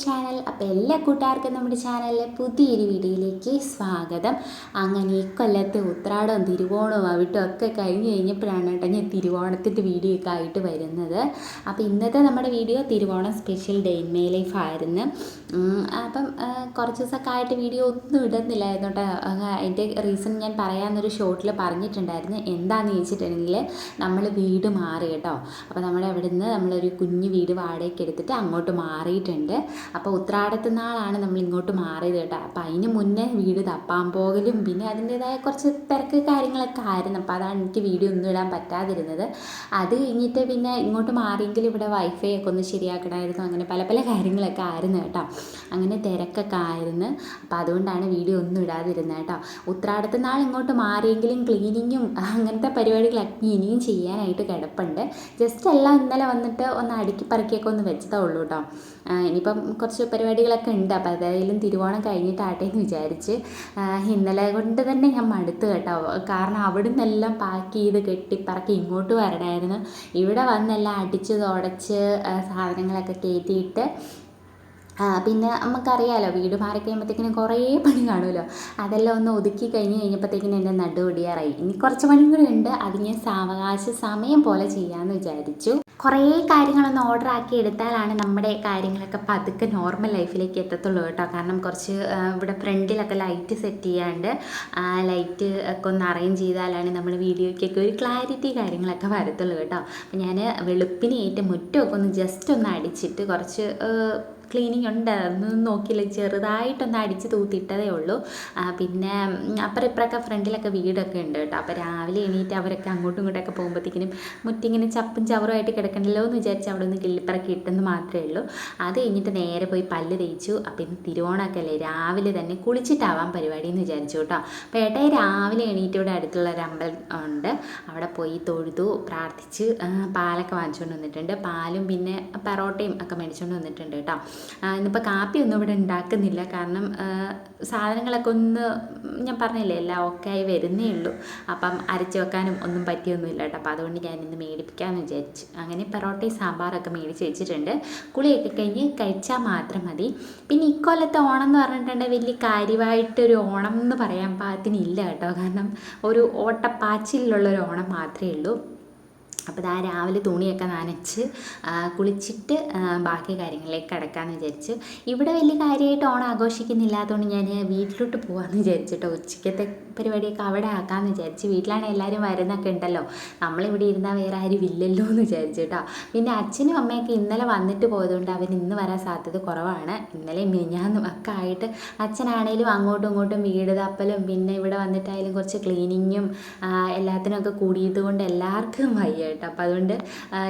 Channel അപ്പോൾ എല്ലാ കൂട്ടുകാർക്കും നമ്മുടെ ചാനലിലെ പുതിയൊരു വീഡിയോയിലേക്ക് സ്വാഗതം. അങ്ങനെ ഈ കൊല്ലത്തെ ഉത്രാടവും തിരുവോണവും അവിട്ടും ഒക്കെ കഴിഞ്ഞ് കഴിഞ്ഞപ്പോഴാണ് കേട്ടോ ഞാൻ തിരുവോണത്തിന്റെ വീഡിയോ ഒക്കെ ആയിട്ട് വരുന്നത്. അപ്പോൾ ഇന്നത്തെ നമ്മുടെ video Thiruvonam special day in my life ആയിരുന്നു. അപ്പം കുറച്ച് ദിവസമൊക്കെ ആയിട്ട് വീഡിയോ ഒന്നും ഇടുന്നില്ലായിരുന്നു കേട്ടോ. അതിന്റെ റീസൺ ഞാൻ പറയാമെന്നൊരു ഷോർട്ടിൽ പറഞ്ഞിട്ടുണ്ടായിരുന്നു. എന്താണെന്ന് ചോദിച്ചിട്ടുണ്ടെങ്കിൽ നമ്മൾ വീട് മാറി കേട്ടോ. അപ്പോൾ നമ്മുടെ അവിടെ നിന്ന് നമ്മളൊരു കുഞ്ഞു വീട് വാടകയ്ക്ക് എടുത്തിട്ട് അങ്ങോട്ട് മാറിയിട്ടുണ്ട്. അപ്പോൾ ഉത്രാടത്ത് നാളാണ് നമ്മൾ ഇങ്ങോട്ട് മാറിയത് കേട്ടോ. അപ്പോൾ അതിന് മുന്നേ വീട് തപ്പാൻ പോകലും പിന്നെ അതിന്റേതായ കുറച്ച് തിരക്ക് കാര്യങ്ങളൊക്കെ ആയിരുന്നു. അപ്പോൾ അതാണ് എനിക്ക് വീഡിയോ ഒന്നും ഇടാൻ പറ്റാതിരുന്നത്. അത് കഴിഞ്ഞിട്ട് പിന്നെ ഇങ്ങോട്ട് മാറിയെങ്കിൽ ഇവിടെ വൈഫൈ ഒക്കെ ഒന്ന് ശരിയാക്കണമായിരുന്നു. അങ്ങനെ പല പല കാര്യങ്ങളൊക്കെ ആയിരുന്നു കേട്ടോ. അങ്ങനെ തിരക്കൊക്കെ ആയിരുന്നു. അപ്പോൾ അതുകൊണ്ടാണ് വീഡിയോ ഒന്നും ഇടാതിരുന്നത് കേട്ടോ. ഉത്രാടത്ത് നാൾ ഇങ്ങോട്ട് മാറിയെങ്കിലും ക്ലീനിങ്ങും അങ്ങനത്തെ പരിപാടികളൊക്കെ ഇനിയും ചെയ്യാനായിട്ട് കിടപ്പുണ്ട്. ജസ്റ്റ് എല്ലാം ഇന്നലെ വന്നിട്ട് ഒന്ന് അടുക്കി പറക്കിയൊക്കെ ഒന്ന് വെച്ചതേ ഉള്ളൂ കേട്ടോ. ഇനിയിപ്പം കുറച്ച് പരിപാടികളൊക്കെ ഉണ്ട്. അപ്പോൾ അതായാലും തിരുവോണം കഴിഞ്ഞിട്ടാട്ടെ എന്ന് വിചാരിച്ച് ഇന്നലെ കൊണ്ട് തന്നെ ഞാൻ മടുത്തു കേട്ടോ. കാരണം അവിടെ നിന്നെല്ലാം പാക്ക് ചെയ്ത് കെട്ടിപ്പറക്കി ഇങ്ങോട്ട് വരണമായിരുന്നു ഇവിടെ വന്നെല്ലാം അടിച്ച് തുടച്ച് സാധനങ്ങളൊക്കെ കയറ്റിയിട്ട് പിന്നെ നമുക്കറിയാലോ വീട് മാറി കഴിയുമ്പോഴത്തേക്കിനും കുറേ പണി കാണുമല്ലോ. അതെല്ലാം ഒന്ന് ഒതുക്കി കഴിഞ്ഞ് കഴിഞ്ഞപ്പോഴത്തേക്കിനും എന്റെ നടുവൊടിയാറായി ഇനി കുറച്ച് പണിയും ഉണ്ട്. അത് ഞാൻ സാവകാശ സമയം പോലെ ചെയ്യാമെന്ന് വിചാരിച്ചു. കുറേ കാര്യങ്ങളൊന്ന് ഓർഡർ ആക്കി എടുത്താലാണ് നമ്മുടെ കാര്യങ്ങളൊക്കെ പതുക്കെ നോർമൽ ലൈഫിലേക്ക് എത്തത്തുള്ളൂ കേട്ടോ. കാരണം കുറച്ച് ഇവിടെ ഫ്രണ്ടിലൊക്കെ ലൈറ്റ് സെറ്റ് ചെയ്യാണ്ട് ലൈറ്റ് ഒക്കെ ഒന്ന് അറേഞ്ച് ചെയ്താലാണ് നമ്മുടെ വീഡിയോയ്ക്കൊക്കെ ഒരു ക്ലാരിറ്റി കാര്യങ്ങളൊക്കെ വരത്തുള്ളൂ കേട്ടോ. അപ്പം ഞാൻ വെളുപ്പിനേറ്റ് മുറ്റമൊക്കെ ഒന്ന് ജസ്റ്റ് ഒന്ന് അടിച്ചിട്ട് കുറച്ച് ക്ലീനിങ് ഉണ്ട്. അതൊന്നും നോക്കിയില്ല. ചെറുതായിട്ടൊന്ന് അടിച്ച് തൂത്തിട്ടതേ ഉള്ളൂ. പിന്നെ അപ്പുറം ഇപ്പുറമൊക്കെ ഫ്രണ്ടിലൊക്കെ വീടൊക്കെ ഉണ്ട് കേട്ടോ. അപ്പോൾ രാവിലെ എണീറ്റ് അവരൊക്കെ അങ്ങോട്ടും ഇങ്ങോട്ടൊക്കെ പോകുമ്പോഴത്തേക്കിനും മുറ്റിങ്ങനെ ചപ്പും ചവറുമായിട്ട് കിടക്കണ്ടല്ലോ എന്ന് വിചാരിച്ച് അവിടെ ഒന്ന് കിള്ളിപ്പറക്കി ഇട്ടെന്ന് മാത്രമേ ഉള്ളൂ. അത് കഴിഞ്ഞിട്ട് നേരെ പോയി പല്ല് തേച്ചു. അപ്പം ഇന്ന് തിരുവോണമൊക്കെ അല്ലേ? രാവിലെ തന്നെ കുളിച്ചിട്ടാവാൻ പരിപാടി എന്ന് വിചാരിച്ചു കേട്ടോ. അപ്പോൾ ഏട്ടായി രാവിലെ എണീറ്റ് ഇവിടെ അടുത്തുള്ള ഒരു അമ്പലം ഉണ്ട്. അവിടെ പോയി തൊഴുതു പ്രാർത്ഥിച്ച് പാലൊക്കെ വാങ്ങിച്ചുകൊണ്ട് വന്നിട്ടുണ്ട്. പാലും പിന്നെ പെറോട്ടയും ഒക്കെ മേടിച്ചുകൊണ്ട് വന്നിട്ടുണ്ട് കേട്ടോ. ഇന്നിപ്പോൾ കാപ്പിയൊന്നും ഇവിടെ ഉണ്ടാക്കുന്നില്ല. കാരണം സാധനങ്ങളൊക്കെ ഒന്ന് ഞാൻ പറഞ്ഞില്ലേ എല്ലാം ഒക്കെ ആയി വരുന്നേ ഉള്ളൂ. അപ്പം അരച്ച് വെക്കാനും ഒന്നും പറ്റിയൊന്നുമില്ല കേട്ടോ. അപ്പോൾ അതുകൊണ്ട് ഞാൻ ഇന്ന് മേടിപ്പിക്കാമെന്ന് വിചാരിച്ചു. അങ്ങനെ പൊറോട്ടയും സാമ്പാറൊക്കെ മേടിച്ച് വെച്ചിട്ടുണ്ട്. കുളിയൊക്കെ കഴിഞ്ഞ് കഴിച്ചാൽ മാത്രം മതി. പിന്നെ ഇക്കൊല്ലത്തെ ഓണം എന്ന് പറഞ്ഞിട്ടുണ്ടെങ്കിൽ വലിയ കാര്യമായിട്ടൊരു ഓണം എന്ന് പറയാൻ പാകത്തിനില്ല കേട്ടോ. കാരണം ഒരു ഓട്ടപ്പാച്ചിലുള്ള ഒരു ഓണം മാത്രമേ ഉള്ളൂ. അപ്പോൾ ഞാൻ രാവിലെ തുണിയൊക്കെ നനച്ച് കുളിച്ചിട്ട് ബാക്കി കാര്യങ്ങളിലേക്ക് കിടക്കാമെന്ന് വിചാരിച്ചു. ഇവിടെ വലിയ കാര്യമായിട്ട് ഓണം ആഘോഷിക്കുന്നില്ലാത്തതുകൊണ്ട് ഞാൻ വീട്ടിലോട്ട് പോകാമെന്ന് വിചാരിച്ചിട്ടോ. ഉച്ചയ്ക്കത്തെ പരിപാടിയൊക്കെ അവിടെ ആക്കാമെന്ന് വിചാരിച്ചു. വീട്ടിലാണ് എല്ലാവരും വരുന്നൊക്കെ ഉണ്ടല്ലോ. നമ്മളിവിടെ ഇരുന്നാൽ വേറെ ആരും ഇല്ലല്ലോ എന്ന് വിചാരിച്ചു കേട്ടോ പിന്നെ അച്ഛനും അമ്മയൊക്കെ ഇന്നലെ വന്നിട്ട് പോയതുകൊണ്ട് അവർ ഇന്ന് വരാൻ സാധ്യത കുറവാണ്. ഇന്നലെ മിനിഞ്ഞാന്നും ഒക്കെ ആയിട്ട് അച്ഛനാണേലും അങ്ങോട്ടും ഇങ്ങോട്ടും വീട് തപ്പലും പിന്നെ ഇവിടെ വന്നിട്ടായാലും കുറച്ച് ക്ലീനിങ്ങും എല്ലാത്തിനും ഒക്കെ കൂടിയത് കൊണ്ട് എല്ലാവർക്കും വയ്യ കേട്ടോ. അപ്പോൾ അതുകൊണ്ട്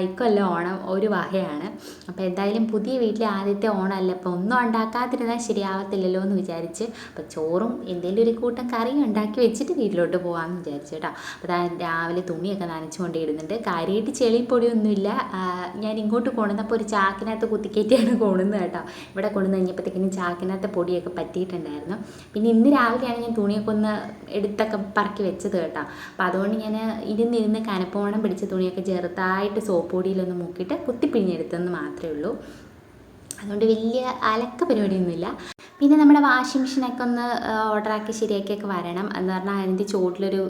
ഇക്കൊല്ലം ഓണം ഒരു വകയാണ്. അപ്പോൾ എന്തായാലും പുതിയ വീട്ടിലെ ആദ്യത്തെ ഓണമല്ല? അപ്പോൾ ഒന്നും ഉണ്ടാക്കാതിരുന്നാൽ ശരിയാവത്തില്ലല്ലോ എന്ന് വിചാരിച്ച് അപ്പോൾ ചോറും എന്തെങ്കിലും ഒരു കൂട്ടം കറിയും ഉണ്ടാക്കി വെച്ചിട്ട് വീട്ടിലോട്ട് പോകാമെന്ന് വിചാരിച്ചു കേട്ടോ. അപ്പോൾ രാവിലെ തുണിയൊക്കെ നനച്ചുകൊണ്ട് ഇടുന്നുണ്ട്. കാര്യമായിട്ട് ചെളിയും പൊടിയൊന്നുമില്ല. ആ, ഞാൻ ഇങ്ങോട്ട് കൊണ്ടുവന്നപ്പോൾ ഒരു ചാക്കിനകത്ത് കുത്തിക്കയറ്റിയാണ് കൊണ്ടുവന്നത് കേട്ടോ. ഇവിടെ കൊണ്ടുവന്ന് കഴിഞ്ഞപ്പോഴത്തേക്കിനും ചാക്കിനകത്ത് പൊടിയൊക്കെ പറ്റിയിട്ടുണ്ടായിരുന്നു. പിന്നെ ഇന്ന് രാവിലെയാണ് ഞാൻ തുണിയൊക്കെ ഒന്ന് എടുത്തൊക്കെ പറക്കി വെച്ചത് കേട്ടോ. അപ്പോൾ അതുകൊണ്ട് ഞാൻ ഇരുന്നിരുന്ന് കനപ്പോണം പിടിച്ച തുണിയൊക്കെ ചെറുതായിട്ട് സോപ്പ് പൊടിയിലൊന്ന് മുക്കിയിട്ട് കുത്തിപ്പിഴിഞ്ഞെടുത്തെന്ന് മാത്രമേ ഉള്ളൂ. അതുകൊണ്ട് വലിയ അലക്ക പരിപാടിയൊന്നുമില്ല. പിന്നെ നമ്മുടെ വാഷിംഗ് മെഷീനൊക്കെ ഒന്ന് ഓർഡറാക്കി ശരിയാക്കിയൊക്കെ വരണം. എന്ന് പറഞ്ഞാൽ അതിന്റെ ചുവട്ടിലൊരു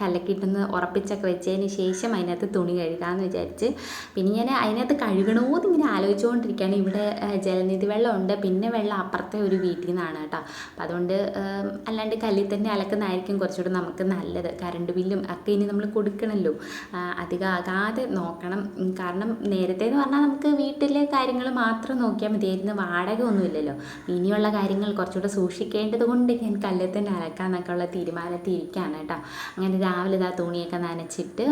കല്ലൊക്കെ ഉറപ്പിച്ചൊക്കെ വെച്ചതിന് ശേഷം അതിനകത്ത് തുണി കഴുകാമെന്ന് വിചാരിച്ച്. പിന്നെ ഞാൻ അതിനകത്ത് കഴുകണമെന്ന് ഇങ്ങനെ ആലോചിച്ചുകൊണ്ടിരിക്കുകയാണ് ഇവിടെ ജലനിധി വെള്ളമുണ്ട് പിന്നെ വെള്ളം അപ്പുറത്തെ ഒരു വീട്ടിൽ നിന്നാണ് കേട്ടോ. അപ്പം അതുകൊണ്ട് അല്ലാണ്ട് കല്ലിൽ തന്നെ അലക്കുന്നതായിരിക്കും കുറച്ചുകൂടെ നമുക്ക് നല്ലത്. കറണ്ട് ബില്ലും ഒക്കെ ഇനി നമ്മൾ കൊടുക്കണമല്ലോ അധികം ആകാതെ നോക്കണം. കാരണം നേരത്തെ എന്ന് പറഞ്ഞാൽ നമുക്ക് വീട്ടിലെ കാര്യങ്ങൾ മാത്രം നോക്കിയാൽ മതിയായിരുന്നു. വാടക ഒന്നുമില്ലല്ലോ. ഇനിയുള്ള കാര്യങ്ങൾ കുറച്ചുകൂടെ സൂക്ഷിക്കേണ്ടത് കൊണ്ട് ഞാൻ കല്ലിൽ തന്നെ അലക്കാന്നൊക്കെ ഉള്ള തീരുമാനത്തിരിക്കുകയാണ് കേട്ടോ. അങ്ങനെ രാവിലെ ഇതാ തുണിയൊക്കെ നനച്ചിട്ട്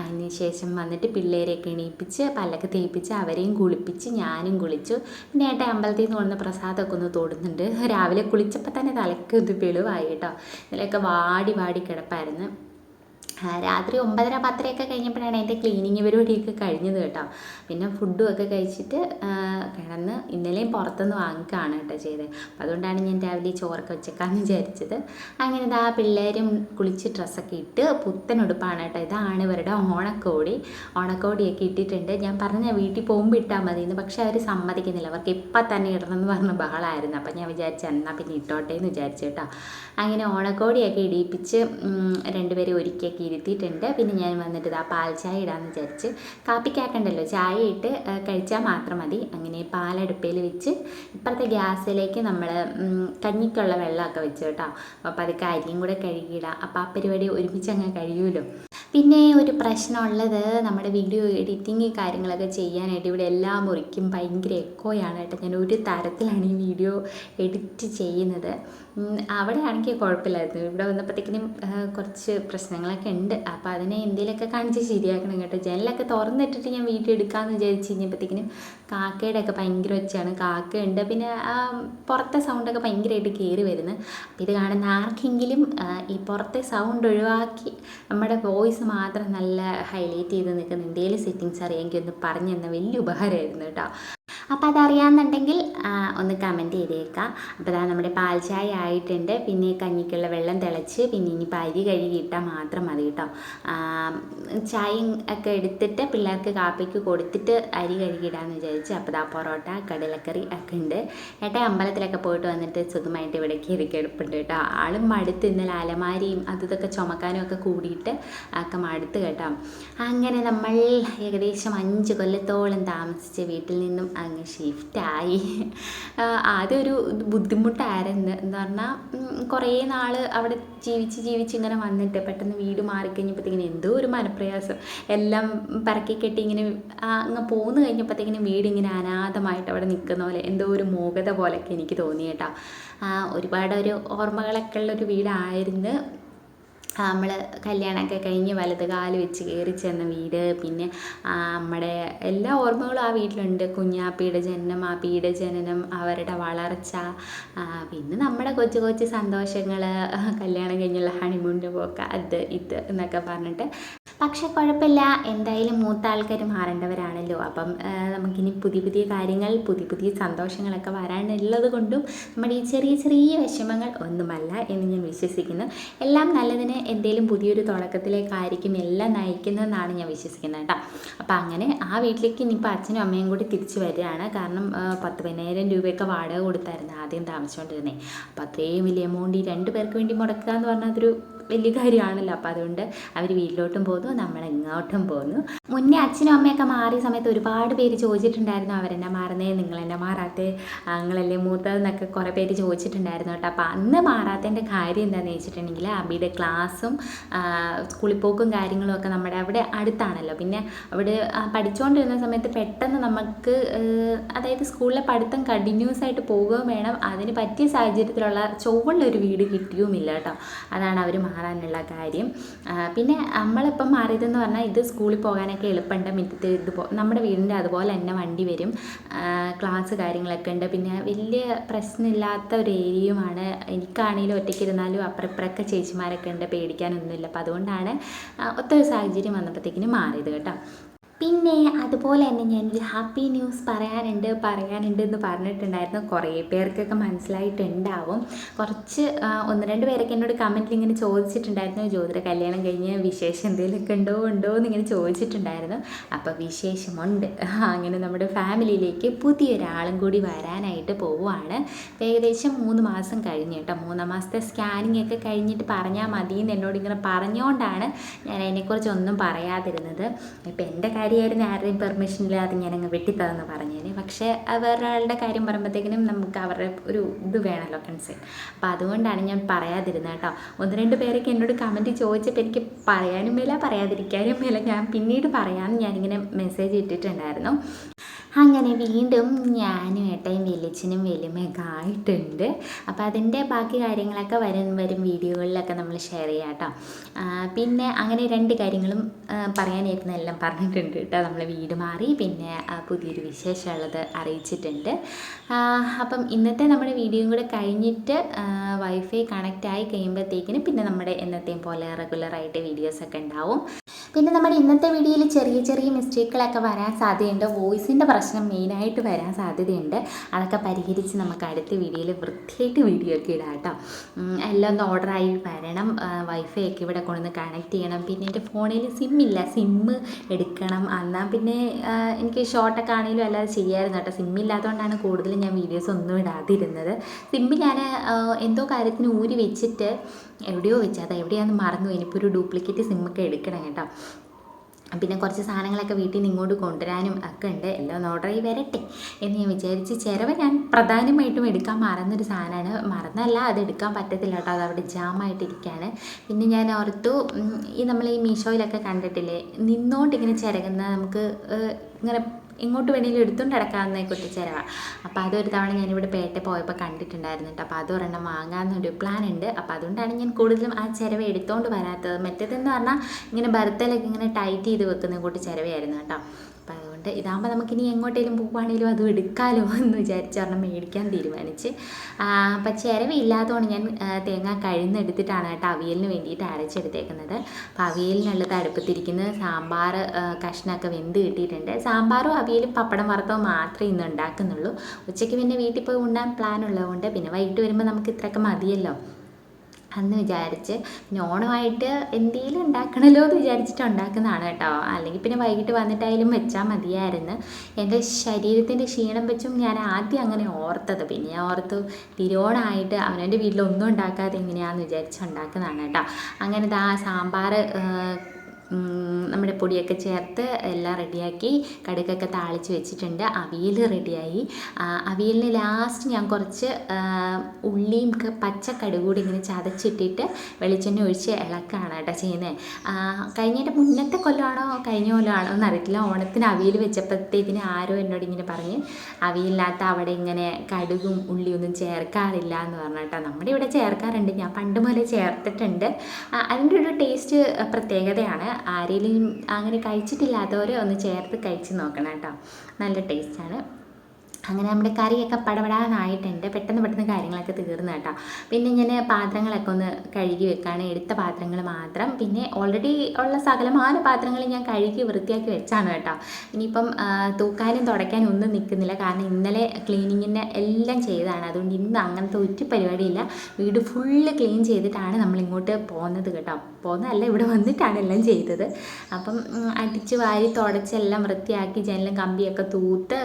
അതിന് ശേഷം വന്നിട്ട് പിള്ളേരെയൊക്കെ എണീപ്പിച്ച് പല്ലൊക്കെ തേപ്പിച്ച് അവരെയും കുളിപ്പിച്ച് ഞാനും കുളിച്ചു. പിന്നെ ഏട്ടാ അമ്പലത്തിൽ നിന്ന് കൊണ്ടുവന്ന പ്രസാദമൊക്കെ ഒന്ന് തൊടുന്നുണ്ട്. രാവിലെ കുളിച്ചപ്പോൾ തന്നെ തലയ്ക്ക് ഒരു വെളിവായി കേട്ടോ. ഇതിലൊക്കെ വാടി വാടി കിടപ്പായിരുന്നു. രാത്രി ഒമ്പതര പത്തരയൊക്കെ കഴിഞ്ഞപ്പോഴാണ് എന്റെ ക്ലീനിങ് പരിപാടിയൊക്കെ കഴിഞ്ഞത് കേട്ടോ. പിന്നെ ഫുഡും ഒക്കെ കഴിച്ചിട്ട് കിടന്ന് ഇന്നലെയും പുറത്തുനിന്ന് വാങ്ങിക്കുകയാണ് കേട്ടോ ചെയ്തത്. അതുകൊണ്ടാണ് ഞാൻ രാവിലെ ചോറൊക്കെ വെച്ചേക്കാന്ന് വിചാരിച്ചത്. അങ്ങനെ ഇതാ പിള്ളേരും കുളിച്ച് ഡ്രസ്സൊക്കെ ഇട്ട് പുത്തൻ ഉടുപ്പാണ് കേട്ടോ. ഇതാണ് ഇവരുടെ ഓണക്കോടി. ഓണക്കോടിയൊക്കെ ഇട്ടിട്ടുണ്ട്. ഞാൻ പറഞ്ഞ വീട്ടിൽ പോകുമ്പോൾ ഇട്ടാൽ മതി എന്ന് പക്ഷേ അവർ സമ്മതിക്കുന്നില്ല. അവർക്ക് ഇപ്പം തന്നെ ഇടണം എന്ന് പറഞ്ഞ ബഹളമായിരുന്നു അപ്പം ഞാൻ വിചാരിച്ചു എന്നാൽ പിന്നെ ഇട്ടോട്ടെ എന്ന് വിചാരിച്ചു കേട്ടോ. അങ്ങനെ ഓണക്കോടിയൊക്കെ ഇടിയിപ്പിച്ച് രണ്ടുപേരും ഒരുക്കിയൊക്കെ ഇരുത്തിയിട്ടുണ്ട്. പിന്നെ ഞാൻ വന്നിട്ട് ആ പാൽ ചായ ഇടാമെന്ന് വിചാരിച്ച് കാപ്പിക്കാക്കണ്ടല്ലോ. ചായ ഇട്ട് കഴിച്ചാൽ മാത്രം മതി. അങ്ങനെ പാലടുപ്പയിൽ വെച്ച് ഇപ്പുറത്തെ ഗ്യാസിലേക്ക് നമ്മൾ കഞ്ഞിക്കുള്ള വെള്ളമൊക്കെ വെച്ച് കേട്ടോ. അപ്പോൾ അതൊക്കെ അരിയും കൂടെ കഴുകിയിടാം. അപ്പോൾ ആ പരിപാടി ഒരുമിച്ച് അങ്ങ് കഴിയുമല്ലോ പിന്നെ ഒരു പ്രശ്നമുള്ളത് നമ്മുടെ വീഡിയോ എഡിറ്റിങ് കാര്യങ്ങളൊക്കെ ചെയ്യാനായിട്ട് ഇവിടെ എല്ലാ മുറിക്കും ഭയങ്കര എക്കോയാണ് കേട്ടോ. ഞാൻ ഒരു തരത്തിലാണ് ഈ വീഡിയോ എഡിറ്റ് ചെയ്യുന്നത്. അവിടെ ആണെങ്കിൽ കുഴപ്പമില്ലായിരുന്നു. ഇവിടെ വന്നപ്പോഴത്തേക്കിനും കുറച്ച് പ്രശ്നങ്ങളൊക്കെ ഉണ്ട്. അപ്പോൾ അതിനെ എന്തെങ്കിലുമൊക്കെ കാണിച്ച് ശരിയാക്കണം കേട്ടോ. ജനലൊക്കെ തുറന്നിട്ടിട്ട് ഞാൻ വീട്ടിൽ എടുക്കാമെന്ന് വിചാരിച്ച് കഴിഞ്ഞപ്പോഴത്തേക്കിനും കാക്കയുടെ ഒക്കെ ഭയങ്കര ഒച്ചയാണ്. കാക്കയുണ്ട് പിന്നെ പുറത്തെ സൗണ്ടൊക്കെ ഭയങ്കരമായിട്ട് കയറി വരുന്നു. അപ്പോൾ ഇത് കാണുന്ന ആർക്കെങ്കിലും ഈ പുറത്തെ സൗണ്ട് ഒഴിവാക്കി നമ്മുടെ വോയിസ് മാത്രം നല്ല ഹൈലൈറ്റ് ചെയ്ത് നിൽക്കുന്ന എന്തെങ്കിലും സെറ്റിങ്സ് അറിയാമെങ്കിൽ ഒന്ന് പറഞ്ഞു തന്ന വലിയ ഉപകാരമായിരുന്നു കേട്ടോ. അപ്പോൾ അതറിയാമെന്നുണ്ടെങ്കിൽ ഒന്ന് കമന്റ് ചെയ്തേക്കാം. അപ്പോൾ അതാ നമ്മുടെ പാൽ ആയിട്ടുണ്ട്. പിന്നെ കഞ്ഞിക്കുള്ള വെള്ളം തിളച്ച് പിന്നെ ഇനി പരി കഴുകി ഇട്ടാൽ മാത്രം മതി കേട്ടോ. ചായ ഒക്കെ എടുത്തിട്ട് പിള്ളേർക്ക് കാപ്പിക്ക് കൊടുത്തിട്ട് അരി കഴുകിയിടാമെന്ന് വിചാരിച്ചു അപ്പോൾ ആ പൊറോട്ട കടലക്കറി ഒക്കെ ഉണ്ട്. ഏട്ടാ അമ്പലത്തിലൊക്കെ പോയിട്ട് വന്നിട്ട് സുഖമായിട്ട് ഇവിടെ കയറി കിടപ്പുണ്ട് കേട്ടോ. ആളും മടുത്ത് ഇന്നലെ അലമാരിയും അത് ഇതൊക്കെ ചുമക്കാനും ഒക്കെ കൂടിയിട്ട് ഒക്കെ മടുത്ത് കേട്ടോ. അങ്ങനെ നമ്മൾ ഏകദേശം അഞ്ച് കൊല്ലത്തോളം താമസിച്ച് വീട്ടിൽ നിന്നും അങ്ങ് ഷിഫ്റ്റായി ആദ്യം ഒരു ബുദ്ധിമുട്ടായിരുന്നു. എന്ന് പറഞ്ഞാൽ കുറേ നാൾ അവിടെ ജീവിച്ച് ജീവിച്ച് ഇങ്ങനെ വന്നിട്ട് പെട്ടെന്ന് വീട് മാറിക്കഴിഞ്ഞപ്പോഴത്തേക്കിനും എന്തോ ഒരു മനപ്രയാസം. എല്ലാം പറക്കി കെട്ടി ഇങ്ങനെ അങ്ങ് പോന്നു കഴിഞ്ഞപ്പോഴത്തേക്കിനും വീട് ഇങ്ങനെ അനാഥമായിട്ട് അവിടെ നിൽക്കുന്ന പോലെ എന്തോ ഒരു മൂകത പോലെയൊക്കെ എനിക്ക് തോന്നി കേട്ടോ. ഒരുപാട് ഒരു ഓർമ്മകളൊക്കെ ഉള്ള ഒരു വീടായിരുന്നു. നമ്മൾ കല്യാണമൊക്കെ കഴിഞ്ഞ് വലത് കാൽ വെച്ച് കയറി ചെന്ന വീട്. പിന്നെ നമ്മുടെ എല്ലാ ഓർമ്മകളും ആ വീട്ടിലുണ്ട്. കുഞ്ഞാപ്പിയുടെ ജനനം ആപ്പിയുടെ ജനനം അവരുടെ വളർച്ച പിന്നെ നമ്മുടെ കൊച്ചു കൊച്ചു സന്തോഷങ്ങൾ കല്യാണം കഴിഞ്ഞുള്ള ഹണിമൂണിന്റെ പോക്ക് അത് ഇത് എന്നൊക്കെ പറഞ്ഞിട്ട്. പക്ഷെ കുഴപ്പമില്ല. എന്തായാലും മൂത്ത ആൾക്കാർ മാറേണ്ടവരാണല്ലോ. അപ്പം നമുക്കിനി പുതിയ പുതിയ കാര്യങ്ങൾ പുതിയ പുതിയ സന്തോഷങ്ങളൊക്കെ വരാനുള്ളത് കൊണ്ടും നമ്മുടെ ഈ ചെറിയ ചെറിയ വിഷമങ്ങൾ ഒന്നുമല്ല എന്ന് ഞാൻ വിശ്വസിക്കുന്നു. എല്ലാം നല്ലതിന് എന്തെങ്കിലും പുതിയൊരു തുടക്കത്തിലേക്കായിരിക്കും എല്ലാം നയിക്കുന്നതെന്നാണ് ഞാൻ വിശ്വസിക്കുന്നത് കേട്ടോ. അപ്പോൾ അങ്ങനെ ആ വീട്ടിലേക്ക് ഇനിയിപ്പോൾ അച്ഛനും അമ്മയും കൂടി തിരിച്ചു വരികയാണ്. കാരണം പത്ത് പതിനായിരം രൂപയൊക്കെ വാടക കൊടുത്തായിരുന്നു ആദ്യം താമസിച്ചുകൊണ്ടിരുന്നത് അപ്പോൾ അത്രയും വലിയ എമൗണ്ട് ഈ രണ്ട് പേർക്ക് വേണ്ടി മുടക്കുക എന്ന് പറഞ്ഞാൽ അതൊരു വലിയ കാര്യമാണല്ലോ. അപ്പോൾ അതുകൊണ്ട് അവർ വീട്ടിലോട്ടും പോന്നു നമ്മൾ എങ്ങോട്ടും പോന്നു. മുന്നേ അച്ഛനും അമ്മയൊക്കെ മാറിയ സമയത്ത് ഒരുപാട് പേര് ചോദിച്ചിട്ടുണ്ടായിരുന്നു അവരെന്നെ മാറുന്നേ? നിങ്ങൾ എന്നെ മാറാത്തേ നിങ്ങളല്ലേ മൂത്തതെന്നൊക്കെ കുറേ പേര് ചോദിച്ചിട്ടുണ്ടായിരുന്നു കേട്ടോ. അപ്പോൾ അന്ന് മാറാത്തതിന്റെ കാര്യം എന്താണെന്ന് വെച്ചിട്ടുണ്ടെങ്കിൽ അബിയുടെ ക്ലാസ്സും കുളിപ്പോക്കും പോക്കും കാര്യങ്ങളും ഒക്കെ നമ്മുടെ അവിടെ അടുത്താണല്ലോ. പിന്നെ അവിടെ പഠിച്ചുകൊണ്ടിരുന്ന സമയത്ത് പെട്ടെന്ന് നമുക്ക് അതായത് സ്കൂളിലെ പഠിത്തം കണ്ടിന്യൂസ് ആയിട്ട് പോവുകയും വേണം. അതിന് പറ്റിയ സാഹചര്യത്തിലുള്ള ചൊവ്വുള്ളൊരു വീട് കിട്ടിയുമില്ല കേട്ടോ. അതാണ് അവർ മാറാനുള്ള കാര്യം. പിന്നെ നമ്മളിപ്പം മാറിയതെന്ന് പറഞ്ഞാൽ ഇത് സ്കൂളിൽ പോകാനൊക്കെ എളുപ്പമുണ്ട് മിറ്റത്ത് ഇത് നമ്മുടെ വീടിന്റെ അതുപോലെ തന്നെ വണ്ടി വരും. ക്ലാസ് കാര്യങ്ങളൊക്കെ ഉണ്ട്. പിന്നെ വലിയ പ്രശ്നമില്ലാത്ത ഒരു ഏരിയയുമാണ്. എനിക്കാണെങ്കിലും ഒറ്റയ്ക്ക് ഇരുന്നാലും അപ്പുറപ്പുറമൊക്കെ ചേച്ചിമാരൊക്കെ ഉണ്ട്. പേടിക്കാനൊന്നുമില്ല. അപ്പോൾ അതുകൊണ്ടാണ് ഒത്തൊരു സാഹചര്യം വന്നപ്പോഴത്തേക്കിനും മാറിയത് കേട്ടോ. പിന്നെ അതുപോലെ തന്നെ ഞാനൊരു ഹാപ്പി ന്യൂസ് പറയാനുണ്ട് പറയാനുണ്ട് എന്ന് പറഞ്ഞിട്ടുണ്ടായിരുന്നു. കുറേ പേർക്കൊക്കെ മനസ്സിലായിട്ടുണ്ടാവും. കുറച്ച് ഒന്ന് രണ്ട് പേരൊക്കെ എന്നോട് കമന്റിൽ ഇങ്ങനെ ചോദിച്ചിട്ടുണ്ടായിരുന്നു. ജ്യോതിര കല്യാണം കഴിഞ്ഞ് വിശേഷം എന്തെങ്കിലുമൊക്കെ ഉണ്ടോ ഉണ്ടോ എന്ന് ഇങ്ങനെ ചോദിച്ചിട്ടുണ്ടായിരുന്നു. അപ്പോൾ വിശേഷമുണ്ട്. അങ്ങനെ നമ്മുടെ ഫാമിലിയിലേക്ക് പുതിയൊരാളും കൂടി വരാനായിട്ട് പോവുകയാണ്. ഏകദേശം മൂന്ന് മാസം കഴിഞ്ഞ് കേട്ടോ. മൂന്നാം മാസത്തെ സ്കാനിങ് ഒക്കെ കഴിഞ്ഞിട്ട് പറഞ്ഞാൽ മതി എന്ന് എന്നോട് ഇങ്ങനെ പറഞ്ഞുകൊണ്ടാണ് ഞാൻ അതിനെക്കുറിച്ച് ഒന്നും പറയാതിരുന്നത്. ഇപ്പം എന്റെ കാര്യമായിരുന്നു ആരുടെയും പെർമിഷൻ ഇല്ലാതെ ഞാൻ അങ്ങ് വെട്ടിത്തതെന്ന് പറഞ്ഞേനെ. പക്ഷേ വേറൊരാളുടെ കാര്യം പറയുമ്പോഴത്തേക്കിനും നമുക്ക് അവരുടെ ഒരു ഇത് വേണമല്ലോ കൺസേൺ അപ്പം അതുകൊണ്ടാണ് ഞാൻ പറയാതിരുന്നത് കേട്ടോ. ഒന്ന് രണ്ട് പേരൊക്കെ എന്നോട് കമന്റ് ചോദിച്ചപ്പോൾ എനിക്ക് പറയാനും മേല പറയാതിരിക്കാനും മേല ഞാൻ പിന്നീട് പറയാമെന്ന് ഞാനിങ്ങനെ മെസ്സേജ് ഇട്ടിട്ടുണ്ടായിരുന്നു. അങ്ങനെ വീണ്ടും ഞാനും ഏട്ടയും വലിയച്ഛനും വലിയമ്മയൊക്കെ ആയിട്ടുണ്ട് അപ്പോൾ അതിന്റെ ബാക്കി കാര്യങ്ങളൊക്കെ വരും വരും വീഡിയോകളിലൊക്കെ നമ്മൾ ഷെയർ ചെയ്യാം കേട്ടോ. പിന്നെ അങ്ങനെ രണ്ട് കാര്യങ്ങളും പറയാനായിരുന്നു എല്ലാം പറഞ്ഞിട്ടുണ്ട് കേട്ടോ. നമ്മൾ വീട് മാറി പിന്നെ പുതിയൊരു വിശേഷമുള്ളത് അറിയിച്ചിട്ടുണ്ട്. അപ്പം ഇന്നത്തെ നമ്മുടെ വീഡിയോയും കൂടെ കഴിഞ്ഞിട്ട് വൈഫൈ കണക്റ്റ് ആയി കഴിയുമ്പോഴത്തേക്കിനും പിന്നെ നമ്മുടെ എന്നത്തെയും പോലെ റെഗുലറായിട്ട് വീഡിയോസൊക്കെ ഉണ്ടാവും. പിന്നെ നമ്മുടെ ഇന്നത്തെ വീഡിയോയിൽ ചെറിയ ചെറിയ മിസ്റ്റേക്കുകളൊക്കെ വരാൻ സാധ്യതയുണ്ട്. വോയിസിന്റെ പ്രശ്നം മെയിനായിട്ട് വരാൻ സാധ്യതയുണ്ട്. അതൊക്കെ പരിഹരിച്ച് നമുക്ക് അടുത്ത വീഡിയോയിൽ വൃത്തിയായിട്ട് വീഡിയോ ഒക്കെ ഇടാം കേട്ടോ. എല്ലാം ഒന്ന് ഓർഡറായി വരണം. വൈഫൈ ഒക്കെ ഇവിടെ കൊണ്ടുവന്ന് കണക്ട് ചെയ്യണം. പിന്നെ എന്റെ ഫോണിൽ സിമ്മില്ല സിമ്മ് എടുക്കണം. എന്നാൽ പിന്നെ എനിക്ക് ഷോർട്ടൊക്കെ ആണെങ്കിലും അല്ലാതെ ചെയ്യായിരുന്നു കേട്ടോ. സിമ്മില്ലാത്തതുകൊണ്ടാണ് കൂടുതലും ഞാൻ വീഡിയോസ് ഒന്നും ഇടാതിരുന്നത്. സിമ്മ് ഞാൻ എന്തോ കാര്യത്തിന് ഊരി വെച്ചിട്ട് എവിടെയോ വെച്ചാൽ അത് എവിടെയാണെന്ന് മറന്നു. ഇനിയിപ്പോൾ ഒരു ഡ്യൂപ്ലിക്കേറ്റ് സിമ്മൊക്കെ എടുക്കണം കേട്ടോ. പിന്നെ കുറച്ച് സാധനങ്ങളൊക്കെ വീട്ടിൽ നിന്ന് ഇങ്ങോട്ട് കൊണ്ടുവരാനും ഒക്കെ ഉണ്ട്. എല്ലാം ഒന്ന് ഓർഡർ ചെയ്ത് വരട്ടെ എന്ന് ഞാൻ വിചാരിച്ച് ചിലവ് ഞാൻ പ്രധാനമായിട്ടും എടുക്കാൻ മറന്നൊരു സാധനമാണ്. മറന്നല്ല അത് എടുക്കാൻ പറ്റത്തില്ല കേട്ടോ. അത് അവിടെ ജാമായിട്ടിരിക്കുകയാണ് പിന്നെ ഞാൻ ഓർത്തു ഈ നമ്മൾ ഈ മീഷോയിലൊക്കെ കണ്ടിട്ടില്ലേ? നിന്നോണ്ടിങ്ങനെ ചിരകുന്ന നമുക്ക് ഇങ്ങനെ എങ്ങോട്ട് വേണമെങ്കിലും എടുത്തുകൊണ്ട് നടക്കാവുന്ന കുട്ടിച്ചേരവ. അപ്പോൾ അതൊരു തവണ ഞാനിവിടെ പേട്ട പോയപ്പോൾ കണ്ടിട്ടുണ്ടായിരുന്നു കേട്ടോ. അപ്പോൾ അതൊരെണ്ണം വാങ്ങാമെന്നൊരു പ്ലാൻ ഉണ്ട്. അപ്പോൾ അതുകൊണ്ടാണ് ഞാൻ കൂടുതലും ആ ചിരവ എടുത്തുകൊണ്ട് വരാത്തത്. മറ്റേതെന്ന് പറഞ്ഞാൽ ഇങ്ങനെ ബർത്തലൊക്കെ ഇങ്ങനെ ടൈറ്റ് ചെയ്ത് വെക്കുന്ന കൂട്ടി ചിരവയായിരുന്നു കേട്ടോ. അതുകൊണ്ട് ഇതാകുമ്പോൾ നമുക്കിനി എങ്ങോട്ടേലും പോകുവാണേലും അതും എടുക്കാലോ എന്ന് വിചാരിച്ച് ഒരെണ്ണം മേടിക്കാൻ തീരുമാനിച്ച്. അപ്പം ചിരവില്ലാത്തതുകൊണ്ട് ഞാൻ തേങ്ങ കഴുന്നെടുത്തിട്ടാണ് കേട്ടോ അവിയലിന് വേണ്ടിയിട്ട് അരച്ചെടുത്തേക്കുന്നത്. അപ്പോൾ അവിയലിനുള്ളത് അടുപ്പത്തിരിക്കുന്നത് സാമ്പാർ കഷ്ണമൊക്കെ വെന്ത് കിട്ടിയിട്ടുണ്ട്. സാമ്പാറും അവിയലും പപ്പടം വറുത്തതും മാത്രമേ ഇന്ന് ഉണ്ടാക്കുന്നുള്ളൂ. ഉച്ചയ്ക്ക് പിന്നെ വീട്ടിൽ പോയി ഉണ്ണാൻ പ്ലാൻ ഉള്ളതുകൊണ്ട് പിന്നെ വൈകിട്ട് വരുമ്പോൾ നമുക്ക് ഇത്രയൊക്കെ മതിയല്ലോ. അന്ന് വിചാരിച്ച്. ഓണമായിട്ട് എന്തെങ്കിലും ഉണ്ടാക്കണമല്ലോ എന്ന് വിചാരിച്ചിട്ട് ഉണ്ടാക്കുന്നതാണ് കേട്ടോ. അല്ലെങ്കിൽ പിന്നെ വൈകിട്ട് വന്നിട്ടായാലും വെച്ചാൽ മതിയായിരുന്നു. എന്റെ ശരീരത്തിന്റെ ക്ഷീണം വെച്ചും ഞാൻ ആദ്യം അങ്ങനെ ഓർത്തത്. പിന്നെ ഞാൻ ഓർത്തു തിരുവോണമായിട്ട് അവനവന്റെ വീട്ടിൽ ഒന്നും ഉണ്ടാക്കാതെ എങ്ങനെയാണെന്ന് വിചാരിച്ച് ഉണ്ടാക്കുന്നതാണ് കേട്ടോ. അങ്ങനെ ദാ സാമ്പാർ നമ്മുടെ പൊടിയൊക്കെ ചേർത്ത് എല്ലാം റെഡിയാക്കി കടുക്കൊക്കെ താളിച്ച് വെച്ചിട്ടുണ്ട്. അവിയൽ റെഡിയായി. അവിയലിന് ലാസ്റ്റ് ഞാൻ കുറച്ച് ഉള്ളിയും പച്ച കൂടി ഇങ്ങനെ ചതച്ചിട്ടിട്ട് വെളിച്ചെണ്ണ ഒഴിച്ച് ഇളക്കാണ് കേട്ടോ ചെയ്യുന്നത് കഴിഞ്ഞിട്ട് മുന്നത്തെ കൊല്ലമാണോ കഴിഞ്ഞ കൊല്ലമാണോ എന്ന് ഓണത്തിന് അവിയൽ വെച്ചപ്പോഴത്തേക്കിന് ആരോ എന്നോട് ഇങ്ങനെ പറഞ്ഞ് അവിയലിനകത്ത് അവിടെ ഇങ്ങനെ കടുകും ഉള്ളിയൊന്നും ചേർക്കാറില്ല എന്ന് പറഞ്ഞു കേട്ടോ. നമ്മുടെ ഇവിടെ ചേർക്കാറുണ്ട്. ഞാൻ പണ്ട് മുതലേ ചേർത്തിട്ടുണ്ട്. അതിന്റെ ഒരു ടേസ്റ്റ് പ്രത്യേകതയാണ്. ആരെങ്കിലും അങ്ങനെ കഴിച്ചിട്ടില്ലാത്തവരെ ഒന്ന് ചേർത്ത് കഴിച്ച് നോക്കണം കേട്ടോ. നല്ല ടേസ്റ്റാണ് അങ്ങനെ നമ്മുടെ കറിയൊക്കെ പടപടാനായിട്ടുണ്ട്. പെട്ടെന്ന് പെട്ടെന്ന് കാര്യങ്ങളൊക്കെ തീർന്നു കേട്ടോ. പിന്നെ ഞാൻ പാത്രങ്ങളൊക്കെ ഒന്ന് കഴുകി വെക്കാണ്. എടുത്ത പാത്രങ്ങൾ മാത്രം. പിന്നെ ഓൾറെഡി ഉള്ള സകലമായ പാത്രങ്ങൾ ഞാൻ കഴുകി വൃത്തിയാക്കി വെച്ചാണ് കേട്ടോ. ഇനിയിപ്പം തൂക്കാനും തുടയ്ക്കാനും ഒന്നും നിൽക്കുന്നില്ല. കാരണം ഇന്നലെ ക്ലീനിങ്ങിന്റെ എല്ലാം ചെയ്തതാണ്. അതുകൊണ്ട് ഇന്ന് അങ്ങനത്തെ ഒരു പരിപാടിയില്ല. വീട് ഫുള്ള് ക്ലീൻ ചെയ്തിട്ടാണ് നമ്മൾ ഇങ്ങോട്ട് പോകുന്നത് കേട്ടോ. പോകുന്നതല്ല ഇവിടെ വന്നിട്ടാണ് എല്ലാം ചെയ്തത്. അപ്പം അടിച്ച് വാരി തുടച്ച് എല്ലാം വൃത്തിയാക്കി ജനലും കമ്പിയൊക്കെ തൂത്ത്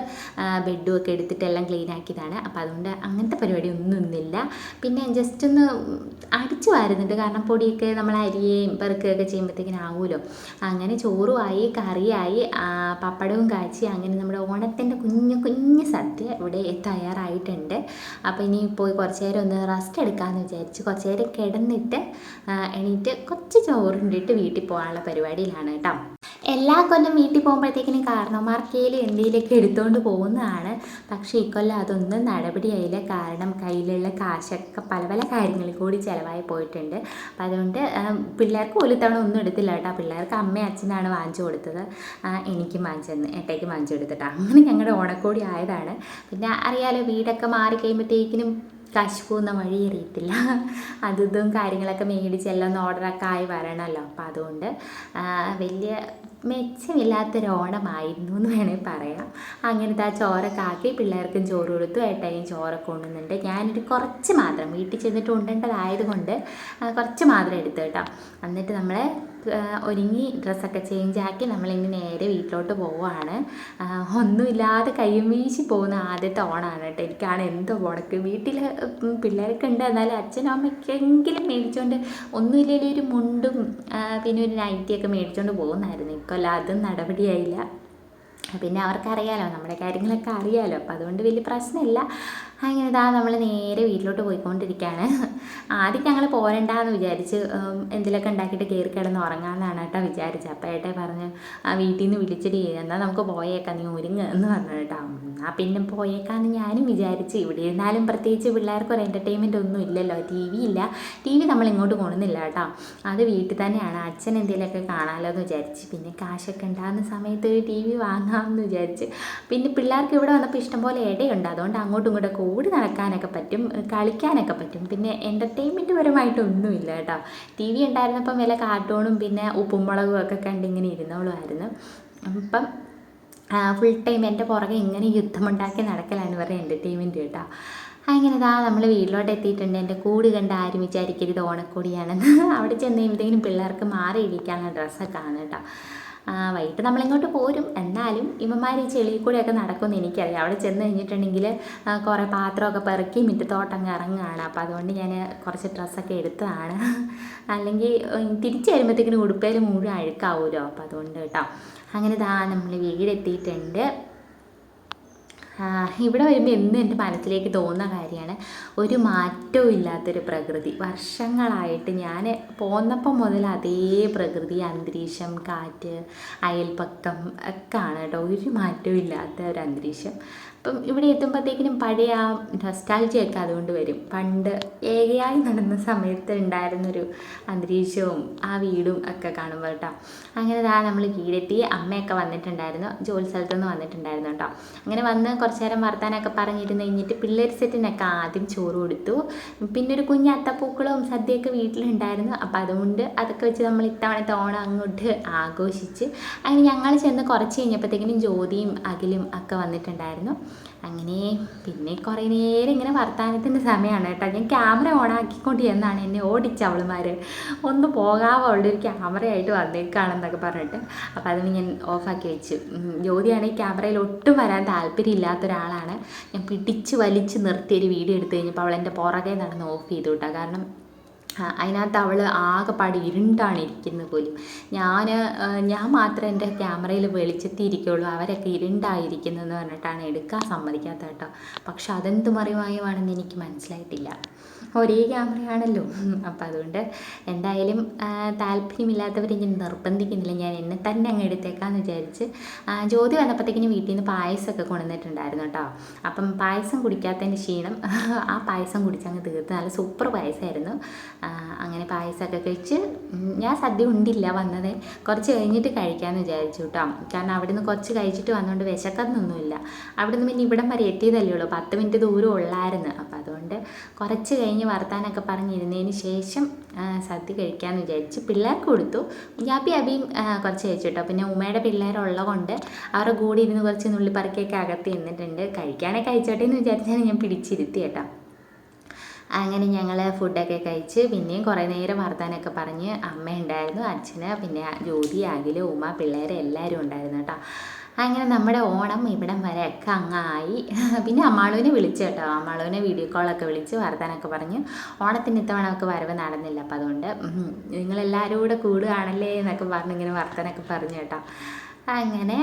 ബെഡും ഒക്കെ എടുത്തിട്ട് എല്ലാം ക്ലീൻ ആക്കിയതാണ്. അപ്പോൾ അതുകൊണ്ട് അങ്ങനത്തെ പരിപാടി ഒന്നും ഇന്നില്ല പിന്നെ ജസ്റ്റ് ഒന്ന് അടിച്ചു വാരുന്നുണ്ട്. കാരണം പൊടിയൊക്കെ നമ്മൾ അരിയേയും പെറുക്കുകയൊക്കെ ചെയ്യുമ്പോഴത്തേക്കിനും ആവുമല്ലോ അങ്ങനെ ചോറുമായി കറിയായി പപ്പടവും കാച്ചി അങ്ങനെ നമ്മുടെ ഓണത്തിന്റെ കുഞ്ഞു കുഞ്ഞു സദ്യ ഇവിടെ തയ്യാറായിട്ടുണ്ട്. അപ്പോൾ ഇനി പോയി കുറച്ച് നേരം ഒന്ന് റെസ്റ്റ് എടുക്കാമെന്ന് വിചാരിച്ച് കുറച്ച് നേരം കിടന്നിട്ട് എണീറ്റ് കുറച്ച് ചോറുണ്ടിട്ട് വീട്ടിൽ പോകാനുള്ള പരിപാടിയിലാണ് കേട്ടോ. എല്ലാ കൊല്ലം വീട്ടിൽ പോകുമ്പോഴത്തേക്കിനും കാരണവന്മാർക്കേൽ എന്തെങ്കിലുമൊക്കെ എടുത്തുകൊണ്ട് പോകുന്നതാണ്. പക്ഷേ ഇക്കൊല്ലം അതൊന്നും നടപടിയായില്ല. കാരണം കയ്യിലുള്ള കാശൊക്കെ പല പല കാര്യങ്ങളിൽ കൂടി ചിലവായി പോയിട്ടുണ്ട്. അപ്പം അതുകൊണ്ട് പിള്ളേർക്ക് ഒരു തവണ ഒന്നും എടുത്തില്ല കേട്ടോ. പിള്ളേർക്ക് അമ്മയും അച്ഛനാണ് വാങ്ങിച്ചു കൊടുത്തത്. എനിക്ക് എനിക്കും വാങ്ങിച്ചു തന്നെ ഏട്ടയ്ക്ക് വാങ്ങിച്ചു കൊടുത്തിട്ട്. അങ്ങനെ ഞങ്ങളുടെ ഓണക്കോടി ആയതാണ്. പിന്നെ അറിയാലോ വീടൊക്കെ മാറി കഴിയുമ്പോഴത്തേക്കിനും കാശ് പോകുന്ന വഴി അറിയത്തില്ല. അതും കാര്യങ്ങളൊക്കെ മേടിച്ചെല്ലാം ഓർഡറൊക്കെ ആയി വരണമല്ലോ. അപ്പം അതുകൊണ്ട് വലിയ മെച്ചമില്ലാത്തൊരു ഓണമായിരുന്നു എന്ന് വേണമെങ്കിൽ പറയാം. അങ്ങനത്തെ ആ ചോറൊക്കെ ആക്കി പിള്ളേർക്കും ചോറ് കൊടുത്തു ഏട്ടായും ചോറൊക്കെ ഉണ്ടുന്നുണ്ട് ഞാനൊരു കുറച്ച് മാത്രം വീട്ടിൽ ചെന്നിട്ട് ഉണ്ടേണ്ടതായതുകൊണ്ട് കുറച്ച് മാത്രം എടുത്തു കേട്ടോ. എന്നിട്ട് നമ്മൾ ഒരുങ്ങി ഡ്രസ്സൊക്കെ ചേഞ്ച് ആക്കി നമ്മളിനി നേരെ വീട്ടിലോട്ട് പോവുകയാണ് ഒന്നുമില്ലാതെ കയ്യും വീശി പോകുന്ന ആദ്യത്തെ ഓണാണ് കേട്ടോ. എനിക്കാണ് എന്തോ ഉണക്ക്. വീട്ടിൽ പിള്ളേരൊക്കെ ഉണ്ട് എന്നാലും അച്ഛനും അമ്മയ്ക്കെങ്കിലും മേടിച്ചുകൊണ്ട് ഒന്നുമില്ലെങ്കിൽ ഒരു മുണ്ടും പിന്നെ ഒരു നൈറ്റിയൊക്കെ മേടിച്ചുകൊണ്ട് പോകുന്നായിരുന്നു. ഇക്കൊല്ലം അതും നടപടിയായില്ല. പിന്നെ അവർക്കറിയാലോ നമ്മുടെ കാര്യങ്ങളൊക്കെ അറിയാലോ. അപ്പോൾ അതുകൊണ്ട് വലിയ പ്രശ്നമില്ല. അങ്ങനെ ഇതാ നമ്മൾ നേരെ വീട്ടിലോട്ട് പോയിക്കൊണ്ടിരിക്കുകയാണ് ആദ്യം ഞങ്ങൾ പോരണ്ടെന്ന് വിചാരിച്ച് എന്തിലൊക്കെ ഉണ്ടാക്കിയിട്ട് കയറി കിടന്ന് ഉറങ്ങാമെന്നാണ് കേട്ടോ വിചാരിച്ചത്. അപ്പം ഏട്ടെ പറഞ്ഞ് ആ വീട്ടിൽ നിന്ന് വിളിച്ചിട്ട് എന്നാൽ നമുക്ക് പോയേക്കാം നീ ഒരുങ്ങ് എന്ന് പറഞ്ഞു കേട്ടോ. ആ പിന്നെ പോയേക്കാന്ന് ഞാനും വിചാരിച്ച് ഇവിടെ ഇരുന്നാലും പ്രത്യേകിച്ച് പിള്ളേർക്ക് ഒരു എന്റർടൈൻമെന്റ് ഒന്നും ഇല്ലല്ലോ ടി വി ഇല്ല. ടി വി നമ്മൾ ഇങ്ങോട്ട് കൊണ്ടുവന്നില്ല കേട്ടോ. അത് വീട്ടിൽ തന്നെയാണ്. അച്ഛൻ എന്തെങ്കിലുമൊക്കെ കാണാമല്ലോ എന്ന് വിചാരിച്ച് പിന്നെ കാശൊക്കെ ഉണ്ടാകുന്ന സമയത്ത് ടി വി വാങ്ങാമെന്ന് വിചാരിച്ച് പിന്നെ പിള്ളേർക്ക് ഇവിടെ വന്നപ്പോൾ ഇഷ്ടംപോലെ ഇടയുണ്ട്. അതുകൊണ്ട് അങ്ങോട്ടും ഇങ്ങോട്ടൊക്കെ ഓടി നടക്കാനൊക്കെ പറ്റും കളിക്കാനൊക്കെ പറ്റും. പിന്നെ എന്റർടൈൻമെന്റ് പരമായിട്ടൊന്നുമില്ല കേട്ടോ. ടി വി ഉണ്ടായിരുന്നപ്പം വല്ല കാർട്ടൂണും പിന്നെ ഉപ്പും മുളകും ഒക്കെ കണ്ടിങ്ങനെ ഇരുന്നോളുമായിരുന്നു. അപ്പം ഫുൾ ടൈം എന്റെ പുറകെ ഇങ്ങനെ യുദ്ധമുണ്ടാക്കി നടക്കലാണ് പറയുക എന്റർടൈൻമെന്റ് കേട്ടോ. അങ്ങനെ ഇതാ നമ്മൾ വീട്ടിലോട്ട് എത്തിയിട്ടുണ്ട്. എന്റെ കൂട് കണ്ട് ആരും വിചാരിക്കരുത് ഓണക്കോടിയാണെന്ന്. അവിടെ ചെന്ന് കഴിയുമ്പോഴത്തേക്കും പിള്ളേർക്ക് മാറിയിരിക്കാനുള്ള ഡ്രസ്സൊക്കെ ആണ് കേട്ടോ. വൈകിട്ട് നമ്മളിങ്ങോട്ട് പോരും. എന്നാലും ഇമ്മമാർ ഈ ചെളിയിൽ കൂടെയൊക്കെ നടക്കുമെന്ന് എനിക്കറിയാം. അവിടെ ചെന്ന് കഴിഞ്ഞിട്ടുണ്ടെങ്കിൽ കുറേ പാത്രമൊക്കെ പെറുക്കി മുറ്റത്തോട്ടങ്ങ് ഇറങ്ങുകയാണ് അപ്പോൾ അതുകൊണ്ട് ഞാൻ കുറച്ച് ഡ്രസ്സൊക്കെ എടുത്തതാണ്. അല്ലെങ്കിൽ തിരിച്ചു വരുമ്പോഴത്തേക്കിനും ഉടുപ്പയിൽ മുഴുവൻ അഴുക്കാവുമല്ലോ അപ്പോൾ അതുകൊണ്ട് കേട്ടോ. അങ്ങനെ ദാ നമ്മൾ വീടെത്തിയിട്ടുണ്ട്. ഇവിടെ വരുമ്പോൾ എന്നും എന്റെ മനസ്സിലേക്ക് തോന്നുന്ന കാര്യമാണ്. ഒരു മാറ്റവും ഇല്ലാത്തൊരു പ്രകൃതി. വർഷങ്ങളായിട്ട് ഞാൻ പോന്നപ്പം മുതൽ അതേ പ്രകൃതി അന്തരീക്ഷം കാറ്റ് അയൽപക്കം ഒക്കെ ആണ് കേട്ടോ. ഒരു മാറ്റവും ഇല്ലാത്ത ഒരു അന്തരീക്ഷം. അപ്പം ഇവിടെ എത്തുമ്പോഴത്തേക്കിനും പഴയ ആ നൊസ്റ്റാൾജിയൊക്കെ അതുകൊണ്ട് വരും. പണ്ട് ഏകയായി നടന്ന സമയത്ത് ഉണ്ടായിരുന്നൊരു അന്തരീക്ഷവും ആ വീടും ഒക്കെ കാണുമ്പോൾ കേട്ടോ. അങ്ങനെ ഇതാ നമ്മൾ വീടെത്തി അമ്മയൊക്കെ വന്നിട്ടുണ്ടായിരുന്നു ജോലി സ്ഥലത്തു നിന്ന് വന്നിട്ടുണ്ടായിരുന്നു കേട്ടോ. അങ്ങനെ വന്ന് കുറച്ച് നേരം വർത്താനൊക്കെ പറഞ്ഞിരുന്ന് കഴിഞ്ഞിട്ട് പിള്ളേർ സെറ്റിനൊക്കെ ആദ്യം ചോറ് കൊടുത്തു. പിന്നെ ഒരു കുഞ്ഞ് അത്തപ്പൂക്കളും സദ്യയൊക്കെ വീട്ടിലുണ്ടായിരുന്നു. അപ്പം അതുകൊണ്ട് അതൊക്കെ വെച്ച് നമ്മൾ ഇത്തവണത്തെ ഓണം അങ്ങോട്ട് ആഘോഷിച്ച്. അങ്ങനെ ഞങ്ങൾ ചെന്ന് കുറച്ച് കഴിഞ്ഞപ്പോഴത്തേക്കിനും ജ്യോതിയും അഖിലും ഒക്കെ വന്നിട്ടുണ്ടായിരുന്നു. അങ്ങനെ പിന്നെ കുറേ നേരം ഇങ്ങനെ വർത്തമാനത്തിന്റെ സമയമാണ് കേട്ടോ. ഞാൻ ക്യാമറ ഓണാക്കിക്കൊണ്ട് എന്നാണ് എന്നെ ഓടിച്ച അവളുമാർ ഒന്ന് പോകാവോ? അവളുടെ ഒരു ക്യാമറയായിട്ട് വന്നേക്കാണെന്നൊക്കെ പറഞ്ഞിട്ട്. അപ്പോൾ അതിന് ഞാൻ ഓഫാക്കി വെച്ചു. ജ്യോതിയാണെങ്കിൽ ക്യാമറയിൽ ഒട്ടും വരാൻ താല്പര്യമില്ലാത്ത ഒരാളാണ്. ഞാൻ പിടിച്ച് വലിച്ച് നിർത്തിയൊരു വീഡിയോ എടുത്തു കഴിഞ്ഞപ്പോൾ അവൾ എന്റെ പുറകെ നടന്ന് ഓഫ് ചെയ്തു കേട്ടോ. കാരണം അതിനകത്ത് അവൾ ആകെപ്പാട് ഇരുണ്ടാണ് ഇരിക്കുന്നത് പോലും. ഞാൻ ഞാൻ മാത്രം എന്റെ ക്യാമറയിൽ വെളിച്ചത്തി ഇരിക്കുകയുള്ളൂ അവരൊക്കെ ഇരുണ്ടായിരിക്കുന്നതെന്ന് പറഞ്ഞിട്ടാണ് എടുക്കാൻ സമ്മതിക്കാത്ത കേട്ടോ. പക്ഷെ അതെന്ത് മറിമായമാണെന്ന് എനിക്ക് മനസ്സിലായിട്ടില്ല. ഒരേ ക്യാമറയാണല്ലോ. അപ്പം അതുകൊണ്ട് എന്തായാലും താല്പര്യമില്ലാത്തവർ താല്പര്യമില്ലാത്തവരെ ഞാൻ നിർബന്ധിക്കുന്നില്ല. ഞാൻ എന്നെ തന്നെ അങ്ങ് എടുത്തേക്കാന്ന് വിചാരിച്ച് ജ്യോതി വന്നപ്പോഴത്തേക്കിന് വീട്ടിൽ നിന്ന് പായസമൊക്കെ കൊണ്ടുവന്നിട്ടുണ്ടായിരുന്നു കേട്ടോ. അപ്പം പായസം കുടിക്കാത്തതിന്റെ ക്ഷീണം ആ പായസം കുടിച്ചങ്ങ് തീർത്ത് നല്ല സൂപ്പർ പായസമായിരുന്നു അങ്ങനെ പായസമൊക്കെ കഴിച്ച് ഞാൻ സദ്യ ഉണ്ടില്ല വന്നത്. കുറച്ച് കഴിഞ്ഞിട്ട് കഴിക്കാമെന്ന് വിചാരിച്ചു കേട്ടോ. കാരണം അവിടെ നിന്ന് കുറച്ച് കഴിച്ചിട്ട് വന്നുകൊണ്ട് വിശക്കുന്നൊന്നുമില്ല. അവിടെ നിന്ന് പിന്നെ ഇവിടം വരെ എത്തിയതല്ലേ ഉള്ളൂ. പത്ത് മിനിറ്റ് ദൂരം ഉള്ളായിരുന്നു. അപ്പം അതുകൊണ്ട് കുറച്ച് കഴിഞ്ഞ് വർത്താനൊക്കെ പറഞ്ഞിരുന്നതിന് ശേഷം സദ്യ കഴിക്കാമെന്ന് വിചാരിച്ച് പിള്ളേർക്ക് കൊടുത്തു. ഞാപ്പി അബിയും കുറച്ച് കഴിച്ചു കേട്ടോ. പിന്നെ ഉമ്മയുടെ പിള്ളേരുള്ളത് കൊണ്ട് അവരുടെ കൂടെ ഇരുന്ന് കുറച്ച് നുള്ളിപ്പറക്കൊക്കെ അകത്ത് നിന്നിട്ടുണ്ട്. കഴിക്കാനേ കഴിച്ചോട്ടെ എന്ന് വിചാരിച്ചാണ് ഞാൻ പിടിച്ചിരുത്തി കേട്ടോ. അങ്ങനെ ഞങ്ങൾ ഫുഡൊക്കെ കഴിച്ച് പിന്നെയും കുറേ നേരം വർത്താനൊക്കെ പറഞ്ഞ് അമ്മ ഉണ്ടായിരുന്നു അച്ഛന് പിന്നെ ജ്യോതി അഖിൽ ഉമ്മ പിള്ളേർ എല്ലാവരും ഉണ്ടായിരുന്നു കേട്ടോ. അങ്ങനെ നമ്മുടെ ഓണം ഇവിടം വരെ ഒക്കെ അങ്ങായി. പിന്നെ അമ്മാളുവിനെ വിളിച്ചു കേട്ടോ. അമ്മാളുവിനെ വീഡിയോ കോളൊക്കെ വിളിച്ച് വർത്താനൊക്കെ പറഞ്ഞ്. ഓണത്തിന് ഇത്തവണ ഒക്കെ വരവ് നടന്നില്ല. അപ്പം അതുകൊണ്ട് നിങ്ങളെല്ലാവരും കൂടെ കൂടുകയാണല്ലേ എന്നൊക്കെ പറഞ്ഞ് ഇങ്ങനെ വർത്താനൊക്കെ പറഞ്ഞു കേട്ടോ. അങ്ങനെ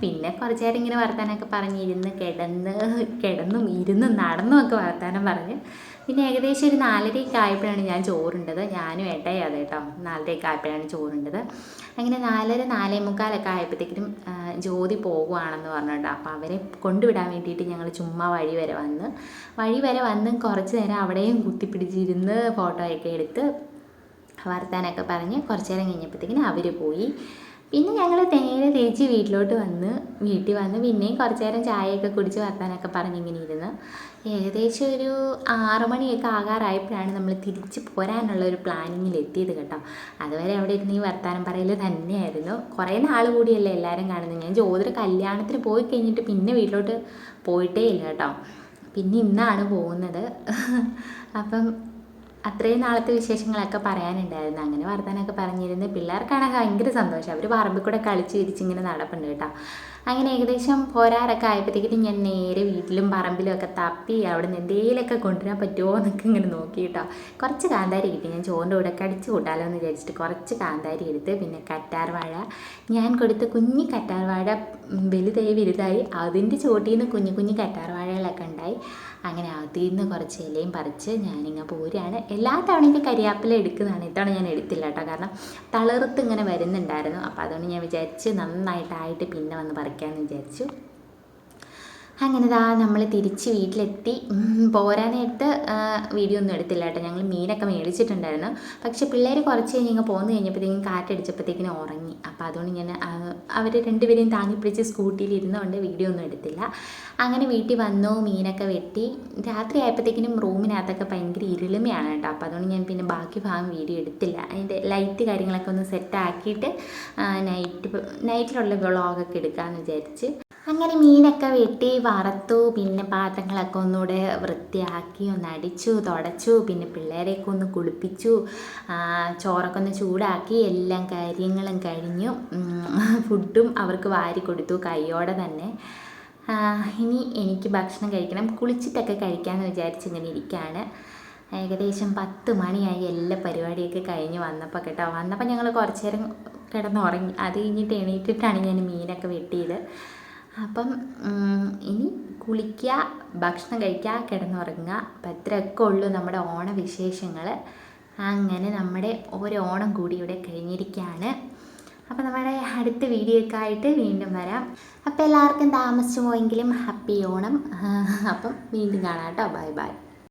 പിന്നെ കുറച്ച് നേരം ഇങ്ങനെ വർത്താനമൊക്കെ പറഞ്ഞ് ഇരുന്ന് കിടന്ന് കിടന്നും ഇരുന്നും നടന്നും ഒക്കെ വർത്താനം പറഞ്ഞ്. പിന്നെ ഏകദേശം ഒരു നാലരയൊക്കെ ആയപ്പോഴാണ് ഞാൻ ചോറുണ്ടത്. ഞാനും ഏട്ടായി അതെ കേട്ടോ നാലരയൊക്കെ ആയപ്പോഴാണ് ചോറുണ്ടത്. അങ്ങനെ നാലര നാലേ മുക്കാലൊക്കെ ആയപ്പോഴത്തേക്കും ജ്യോതി പോകുവാണെന്ന് പറഞ്ഞിട്ട് അപ്പോൾ അവരെ കൊണ്ടുവിടാൻ വേണ്ടിയിട്ട് ഞങ്ങൾ ചുമ്മാ വഴി വരെ വന്ന് വഴി വരെ വന്ന് കുറച്ച് നേരം അവിടെയും കുത്തിപ്പിടിച്ചിരുന്ന് ഫോട്ടോയൊക്കെ എടുത്ത് വർത്താനൊക്കെ പറഞ്ഞ് കുറച്ച് നേരം കഴിഞ്ഞപ്പോഴത്തേക്കിനും അവർ പോയി. പിന്നെ ഞങ്ങൾ നേരെ തേച്ച് വീട്ടിലോട്ട് വന്ന് വീട്ടിൽ വന്ന് പിന്നെയും കുറച്ച് നേരം ചായയൊക്കെ കുടിച്ച് വർത്താനൊക്കെ പറഞ്ഞ് ഇങ്ങനെ ഇരുന്ന്. ഏകദേശം ഒരു ആറ് മണിയൊക്കെ ആകാറായപ്പോഴാണ് നമ്മൾ തിരിച്ച് പോരാനുള്ള ഒരു പ്ലാനിങ്ങിൽ എത്തിയത് കേട്ടോ. അതുവരെ അവിടെ ഇരുന്ന് ഈ വർത്താനം പറയൽ തന്നെയായിരുന്നു. കുറേ നാൾ കൂടിയല്ലേ എല്ലാവരും കാണുന്നത്. ഞാൻ ജോതിര കല്യാണത്തിന് പോയി കഴിഞ്ഞിട്ട് പിന്നെ വീട്ടിലോട്ട് പോയിട്ടേ ഇല്ല കേട്ടോ. പിന്നെ ഇന്നാണ് പോകുന്നത്. അപ്പം അത്രയും നാളത്തെ വിശേഷങ്ങളൊക്കെ പറയാനുണ്ടായിരുന്നു. അങ്ങനെ വർത്താനൊക്കെ പറഞ്ഞിരുന്ന് പിള്ളേർക്കാണെങ്കിൽ ഭയങ്കര സന്തോഷം. അവർ പറമ്പിൽ കൂടെ കളിച്ച് ചിരിച്ചിങ്ങനെ നടപ്പുണ്ട് കേട്ടോ. അങ്ങനെ ഏകദേശം പോരാറൊക്കെ ആയപ്പോഴത്തേക്കും ഞാൻ നേരെ വീട്ടിലും പറമ്പിലും ഒക്കെ തപ്പി അവിടെ നിന്ന് എന്തെങ്കിലുമൊക്കെ കൊണ്ടുവരാൻ പറ്റുമോ എന്നൊക്കെ ഇങ്ങനെ നോക്കി കേട്ടോ. കുറച്ച് കാന്താരി കിട്ടി. ഞാൻ ചോറിന്റെ കൂടെ കടിച്ച് കൂട്ടാലോ എന്ന് വിചാരിച്ചിട്ട് കുറച്ച് കാന്താരി എടുത്ത് പിന്നെ കറ്റാർ വാഴ. ഞാൻ കൊടുത്ത കുഞ്ഞി കറ്റാർ വാഴ ഉം, വലുതായി വലുതായി അതിന്റെ ചോട്ടിൽ നിന്ന് കുഞ്ഞു കുഞ്ഞു കറ്റാർ വാഴകളൊക്കെ ഉണ്ടായി. അങ്ങനെ അതിൽ നിന്ന് കുറച്ച് ഇലയും പറിച്ച് ഞാനിങ്ങനെ പോരുകയാണ് എല്ലാ തവണയും കരിയാപ്പില എടുക്കുന്നതാണ് ഇത്തവണ ഞാൻ എടുത്തില്ല കേട്ടോ കാരണം തളർത്ത് ഇങ്ങനെ വരുന്നുണ്ടായിരുന്നു. അപ്പോൾ അതുകൊണ്ട് ഞാൻ വിചാരിച്ച് നന്നായിട്ടായിട്ട് പിന്നെ വന്ന് പറിക്കാമെന്ന് വിചാരിച്ചു. അങ്ങനെ ദാ നമ്മൾ തിരിച്ച് വീട്ടിലെത്തി. പോരാനായിട്ട് വീഡിയോ ഒന്നും എടുത്തില്ല കേട്ടോ. ഞങ്ങൾ മീനൊക്കെ മേടിച്ചിട്ടുണ്ടായിരുന്നു. പക്ഷെ പിള്ളേർ കുറച്ച് കഴിഞ്ഞ് ഇങ്ങ് പോന്നു കഴിഞ്ഞപ്പോഴത്തേക്കും കാറ്റടിച്ചപ്പോഴത്തേക്കിനും ഉറങ്ങി. അപ്പോൾ അതുകൊണ്ട് ഞാൻ അവർ രണ്ടുപേരെയും താങ്ങിപ്പിടിച്ച് സ്കൂട്ടിയിൽ ഇരുന്നുകൊണ്ട് വീഡിയോ ഒന്നും എടുത്തില്ല. അങ്ങനെ വീട്ടിൽ വന്നു മീനൊക്കെ വെട്ടി. രാത്രി ആയപ്പോഴത്തേക്കിനും റൂമിനകത്തൊക്കെ ഭയങ്കര ഇരുളിമയാണ് കേട്ടോ. അപ്പോൾ അതുകൊണ്ട് ഞാൻ പിന്നെ ബാക്കി ഭാഗം വീഡിയോ എടുത്തില്ല. അതിന്റെ ലൈറ്റ് കാര്യങ്ങളൊക്കെ ഒന്ന് സെറ്റാക്കിയിട്ട് നൈറ്റ് നൈറ്റിലുള്ള വ്ളോഗൊക്കെ എടുക്കാമെന്ന് വിചാരിച്ച്. അങ്ങനെ മീനൊക്കെ വെട്ടി വറുത്തു പിന്നെ പാത്രങ്ങളൊക്കെ ഒന്നുകൂടെ വൃത്തിയാക്കി ഒന്ന് അടിച്ചു തുടച്ചു പിന്നെ പിള്ളേരെയൊക്കെ ഒന്ന് കുളിപ്പിച്ചു ചോറൊക്കെ ഒന്ന് ചൂടാക്കി എല്ലാം കാര്യങ്ങളും കഴിഞ്ഞു. ഫുഡും അവർക്ക് വാരി കൊടുത്തു കൈയോടെ തന്നെ. ഇനി എനിക്ക് ഭക്ഷണം കഴിക്കണം. കുളിച്ചിട്ടൊക്കെ കഴിക്കാമെന്ന് വിചാരിച്ച് ഇങ്ങനെ ഇരിക്കുകയാണ് ഏകദേശം പത്ത് മണിയായി എല്ലാ പരിപാടിയൊക്കെ കഴിഞ്ഞ് വന്നപ്പോൾ കേട്ടോ. വന്നപ്പോൾ ഞങ്ങൾ കുറച്ച് നേരം കിടന്നുറങ്ങി. അത് കഴിഞ്ഞിട്ട് എണീറ്റിട്ടാണ് ഞാൻ മീനൊക്കെ വെട്ടിയത്. അപ്പം ഇനി കുളിക്കുക ഭക്ഷണം കഴിക്കുക കിടന്നുറങ്ങുക അപ്പം അത്രയൊക്കെ ഉള്ളൂ നമ്മുടെ ഓണവിശേഷങ്ങൾ അങ്ങനെ നമ്മുടെ ഒരു ഓണം കൂടി ഇവിടെ കഴിഞ്ഞിരിക്കുകയാണ്. അപ്പോൾ നമ്മുടെ അടുത്ത വീഡിയോ ആയിട്ട് വീണ്ടും വരാം. അപ്പോൾ എല്ലാവർക്കും താമസിച്ചു പോയെങ്കിലും ഹാപ്പി ഓണം. അപ്പം വീണ്ടും കാണാം കേട്ടോ. Bye bye.